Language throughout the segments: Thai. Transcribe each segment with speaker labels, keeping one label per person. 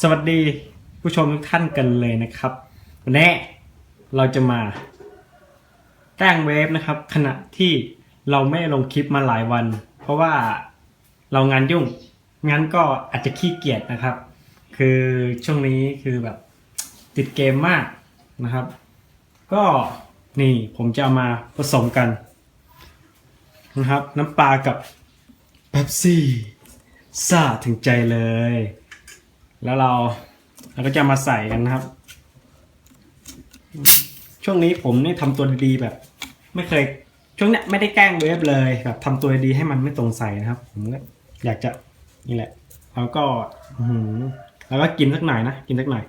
Speaker 1: สวัสดีผู้ชมทุกท่านกันเลยนะครับวันนี้เราจะมาแกล้งเวฟนะครับ ขณะที่เราไม่ลงคลิปมาหลายวัน เพราะว่าเรางานยุ่ง งั้นก็อาจจะขี้เกียจนะครับ คือช่วงนี้คือแบบติดเกมมากนะครับ ก็นี่ผมจะเอามาผสมกันนะครับ น้ำปลากับเป๊ปซี่ซาถึงใจเลย แล้วเราเราก็จะมาใส่กันนะครับ ช่วงนี้ผมนี่ทำตัวดีๆแบบ ไม่เคยช่วงเนี้ยไม่ได้แกล้งเวฟเลยแบบทำตัวดีให้มันไม่ตรงใส่นะครับ ผมก็อยากจะนี่แหละ แล้วก็หือแล้วก็กินสักหน่อยนะกินสักหน่อย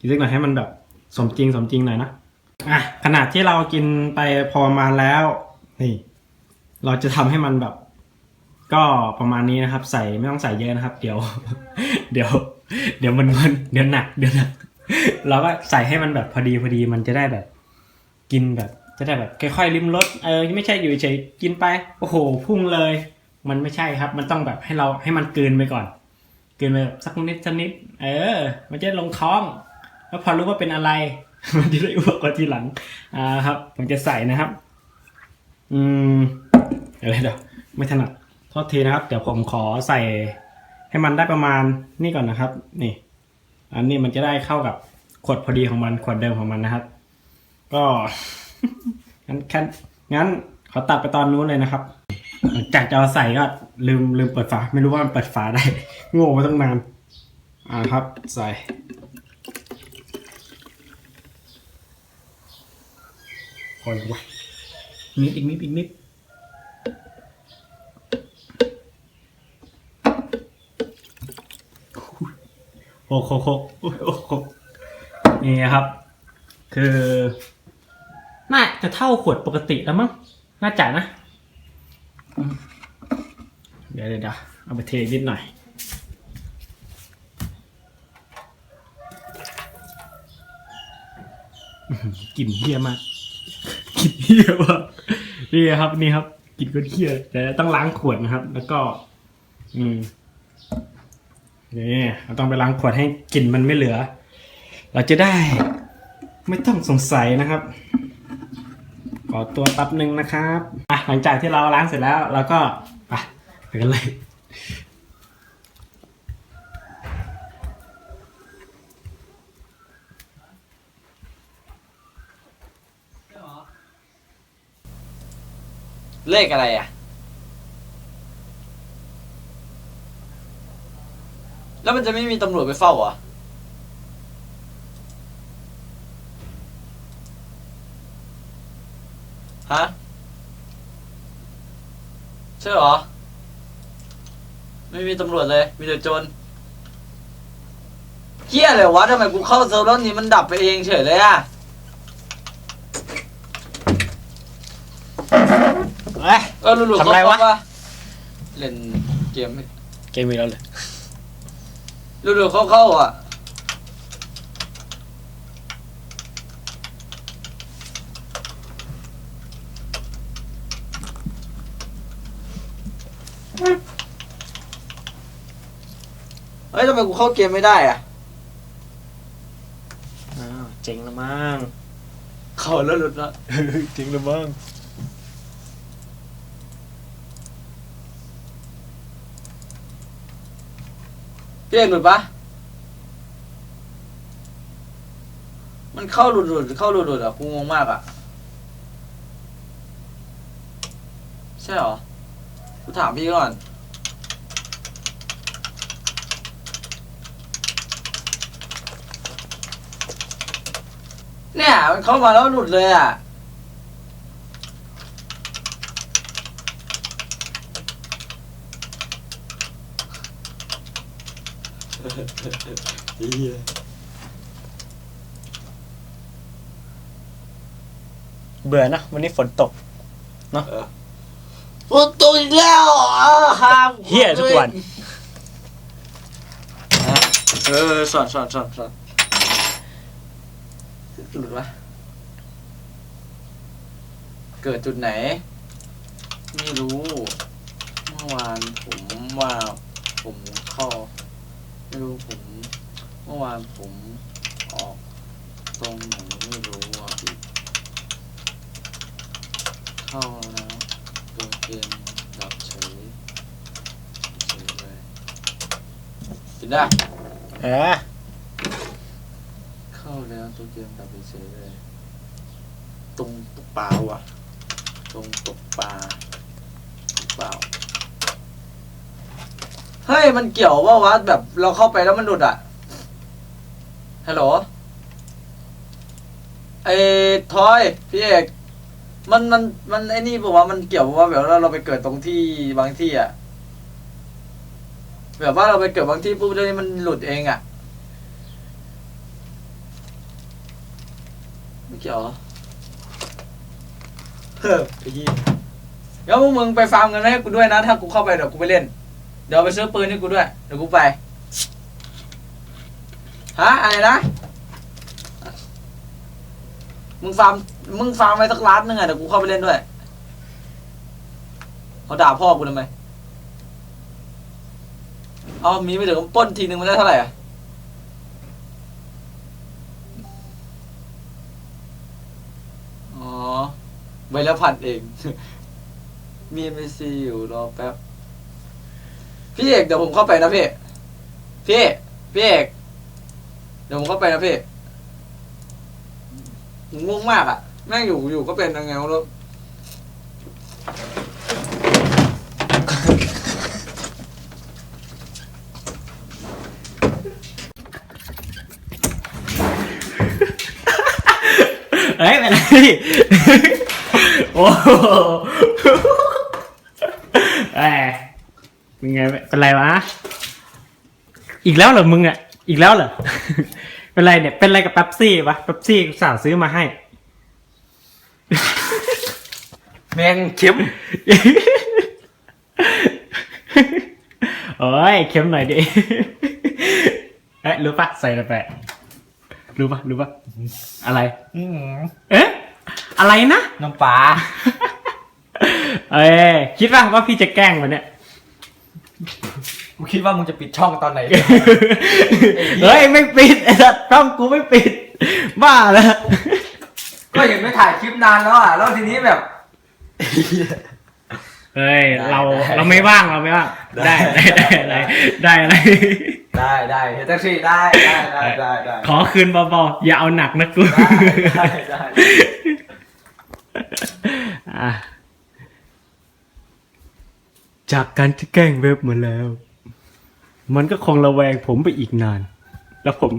Speaker 1: กินสักหน่อยให้มันแบบสมจริงสมจริงหน่อยนะอะขนาดที่เรากินไปพอประมาณแล้วนี่ เราจะทำให้มันแบบ ก็ประมาณนี้นะครับ ใส่ไม่ต้องใส่เยอะนะครับ เดี๋ยว เดี๋ยว เดี๋ยวมันมันเดี๋ยวหนักเดี๋ยวหนักเราก็ใส่ให้มันแบบพอดีพอดีมันจะได้แบบ กินแบบ จะได้แบบค่อยๆลิ้มรสเออไม่ใช่อยู่เฉยกินไป โอ้โห พุ่งเลย มันไม่ใช่ครับ มันต้องแบบให้เราให้มันกลืนไปก่อนกลืนไปสักนิดสักนิด เออ มันจะลงท้อง แล้วพอรู้ว่าเป็นอะไร มันจะได้อ้วกก็ทีหลัง อ่าครับ ผมจะใส่นะครับ อืมเดี๋ยวเดี๋ยวไม่ถนัดโทษทีนะครับ เดี๋ยวผมขอใส่ ให้มันได้ประมาณนี่ก่อนนะครับ นี่ อันนี้มันจะได้เข้ากับขวดพอดีของมันขวดเดิมของมันนะครับ ก็งั้นแค่งั้นขอตัดไปตอนนู้นเลยนะครับหลังจากจะเอาใส่ก็ลืมลืมเปิดฝา ไม่รู้ว่ามันเปิดฝาได้โง่มาตั้งนานอ่าครับ ใส่พอแล้ววะนิดอีกนิดอีกนิด โอ้โหโหโอ้โหนี่ครับ คือ น่าจะเท่าขวดปกติแล้วมั้งน่าจะนะ เดี๋ยวเดี๋ยวเอาไปเทนิดหน่อยกลิ่นเฮี้ยมากกลิ่นเฮี้ยมากนี่ครับนี่ครับกลิ่นก็เฮี้ยแต่ต้องล้างขวดนะครับ แล้วก็ อืม นี่เราต้องไปล้างขวดให้กลิ่นมันไม่เหลือ เราจะได้ไม่ต้องสงสัยนะครับขอตัวแป๊บหนึ่งนะครับอะหลังจากที่เราล้างเสร็จแล้วเราก็ไปไปกันเลย
Speaker 2: เลขอะไรอะ แล้วมันจะไม่มีตำรวจไปเฝ้าเหรอฮะใช่เหรอ ไม่มีตำรวจเลย มีแต่โจรเฮียเลยวะทำไมกูเข้าเซิร์ฟแล้วนี้มันดับไปเองเฉยเลยอะ
Speaker 1: เอ้ย
Speaker 2: เออหลุดๆ
Speaker 1: ทำอะไรวะ
Speaker 2: เข้าๆเล่นเกม
Speaker 1: เกมมีแล้วเลย
Speaker 2: หลุดๆเข้าๆอะ เฮ้ยทำไมกูเข้าเกมไม่ได้อะ
Speaker 1: อ้าวเจ๋งละมั้ง
Speaker 2: เข้าแล้วหลุดแล้ว
Speaker 1: เจ๋งละมั้ง
Speaker 2: พี่เอกหลุดปะมันเข้าหลุดหลุดเข้าหลุดหลุดอะกูงงมากอะ ใช่หรอ กูถามพี่ก่อนเนี่ยมันเข้ามาแล้วหลุดเลยอะ
Speaker 1: เบื่อนะวันนี้ฝนตก
Speaker 2: ฝนตกอีกแล้วอะห้าม
Speaker 1: เหี้ยทุกวัน
Speaker 2: เออสอนสอนสอนสอนหลุดวะเกิดจุดไหน ไม่รู้ เมื่อวานผมว่าผมเข้า ไม่รู้ผมโอ้มื่อวานผมออกตรงไหนไม่รู้อะพี่เข้าแล้วตัวเกมดับเฉยเฉยเลยกินได้
Speaker 1: เออ
Speaker 2: เข้าแล้วตัวเกมดับเฉยเลย ตรงตกปลาว่ะ ตรงตกปลาเปล่า เฮ้ยมันเกี่ยวว่าวะแบบเราเข้าไปแล้วมันหลุดอะฮัลโหลไอ้ทอยพี่เอกมันมันมันไอ้นี่บอกว่ามันเกี่ยวว่าแบบเราเราไปเกิดตรงที่บางที่อะแบบว่าเราไปเกิดบางที่ปุ๊บแล้วนี่มันหลุดเองอะไม่เกี่ยวเฮ้อไอ้ยี่แล้วพวกมึงไปฟาร์มเงินให้กูด้วยนะ ถ้ากูเข้าไปเดี๋ยวกูไปเล่น เดี๋ยวไปซื้อปืนให้กูด้วย เดี๋ยวกูไป ฮะ อะไรนะ มึงฟาร์ม มึงฟาร์มไว้สักล้านหนึงอะเดี๋ยวกูเข้าไปเล่นด้วย เขาด่าพ่อกูทำไม เอามีไปถึงปล้นทีนึงมันได้เท่าไหร่อะอ๋อใบละพันเอง มีเอ็มซีอยู่รอแป๊บ พี่เอกเดี๋ยวผมเข้าไปนะพี่พี่พี่เอกเดี๋ยวผมเข้าไปนะพี่ผมงงมากอะแม่งอยู่อยู่ก็เป็นยังไงวะลูก
Speaker 1: เฮ้ยเป็นไร โอ้ เป็นไงเป็นไรวะ อีกแล้วเหรอมึงอะ อีกแล้วเหรอ เป็นไรเนี่ย เป็นไรกับเป๊ปซี่วะเป๊ปซี่สาวซื้อมาให้
Speaker 2: แมงเข็ม
Speaker 1: โอ้ยเค็มหน่อยดิ เอ๊ะรู้ปะใส่อะไรไปรู้ปะรู้ปะอะไร เอ๊ะอะไรนะ
Speaker 2: น้ำปลา
Speaker 1: เอ้ยคิดว่าว่าพี่จะแกล้งมันเนี่ย
Speaker 2: กูคิดว่ามึงจะปิดช่องตอนไหน
Speaker 1: เฮ้ยไม่ปิดไอ้สัตว์ต้องกูไม่ปิด บ้าแล้ว
Speaker 2: ก็เห็นไม่ถ่ายคลิปนานแล้วอะ แล้วทีนี้แบบ
Speaker 1: เฮ้ย
Speaker 2: ได้
Speaker 1: เรา
Speaker 2: ได้
Speaker 1: เราไม่ว่างเราไม่ว่าง
Speaker 2: ได้
Speaker 1: ได้ได้ได้อะไรได้อะไร
Speaker 2: ได้ได้เฮตักซี่ได้ได้ได้ได้ได้
Speaker 1: ขอคืนเบาๆอย่าเอาหนักนะกู
Speaker 2: ได้ได้
Speaker 1: อะ จากการที่แกล้งเว็บมาแล้ว มันก็คงระแวงผมไปอีกนาน แล้วผม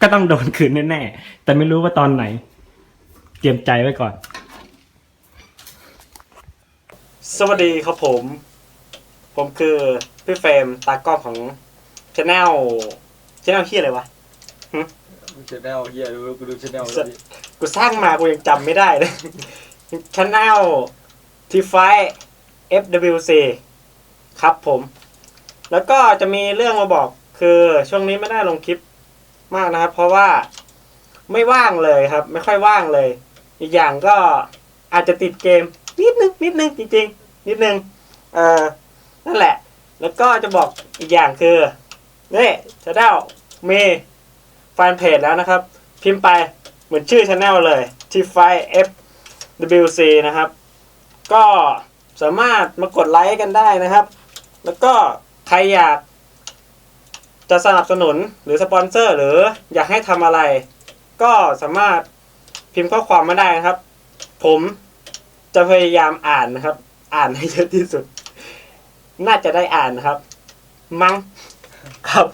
Speaker 1: ก็ต้องโดนคืนแน่ๆ แต่ไม่รู้ว่าตอนไหน เตรียมใจไว้ก่อน สวัสดีครับผม ผมคือพี่เฟรมตากล้องของช n แนลช n แนลที่อะไรวะ
Speaker 2: ชแนลเฮียดูกูดูชแนล
Speaker 1: สกูสร้างมากูยังจำไม่ได้เลยช n แนลทีไฟ FWC ครับผม แล้วก็จะมีเรื่องมาบอกคือช่วงนี้ไม่ได้ลงคลิปมากนะครับ เพราะว่าไม่ว่างเลยครับ ไม่ค่อยว่างเลย อีกอย่างก็อาจจะติดเกมนิดนึงนิดนึงจริงๆ นิดนึงเออนั่นแหละ แล้วก็จะบอกอีกอย่างคือนี่ช n แนลมีแฟนเพจแล้วนะครับ พิมพ์ไปเหมือนชื่อช anel เลย t f FWC นะครับ ก็ สามารถมากดไลค์กันได้นะครับ แล้วก็ใครอยากจะสนับสนุนหรือสปอนเซอร์ หรืออยากให้ทำอะไร ก็สามารถพิมพ์ข้อความมาได้นะครับ ผมจะพยายามอ่านนะครับ อ่านให้เยอะที่สุด น่าจะได้อ่านนะครับ มั้งครับ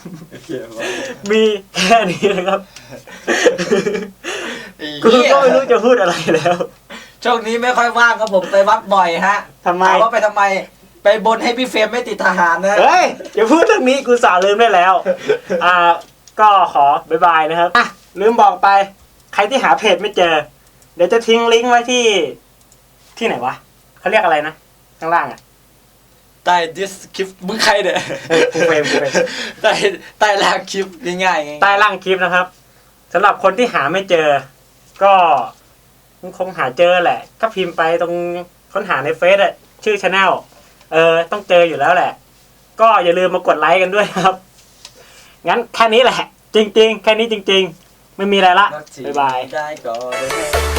Speaker 1: มีแค่นี้นะครับกูก็ไม่รู้จะพูดอะไรแล้ว
Speaker 2: ช่วงนี้ไม่ค่อยว่างครับผมไปวัดบ่อยฮะ
Speaker 1: ทำไม
Speaker 2: ถามว่าไปทำไมไปบนให้พี่เฟรมไม่ติดทหารนะ
Speaker 1: เฮ้ยอย่าพูดเรื่องนี้กูสาลืมได้แล้ว อ่า ก็ขอบายบายนะครับอะลืมบอกไป ใครที่หาเพจไม่เจอ เดี๋ยวจะทิ้งลิงก์ไว้ที่ ที่ไหนวะเขาเรียกอะไรนะข้างล่างอะ
Speaker 2: ใต้ดิสคลิปมึงใครเนี่ย
Speaker 1: เออกูเฟรมกูเฟรม
Speaker 2: ใต้ใต้ล่างคลิปง่ายๆไง
Speaker 1: ใต้ล่างคลิปนะครับสำหรับคนที่หาไม่เจอ ก็ คงหาเจอแหละ ก็พิมพ์ไปตรงค้นหาในเฟซอะชื่อช anel เออ ต้องเจออยู่แล้วแหละ ก็อย่าลืมมากดไลค์กันด้วยนะครับ งั้นแค่นี้แหละ จริง ๆ แค่นี้จริง ๆ ไม่มีอะไรละ
Speaker 3: รักที่
Speaker 1: บ๊ายบาย
Speaker 3: ได้ก็ได้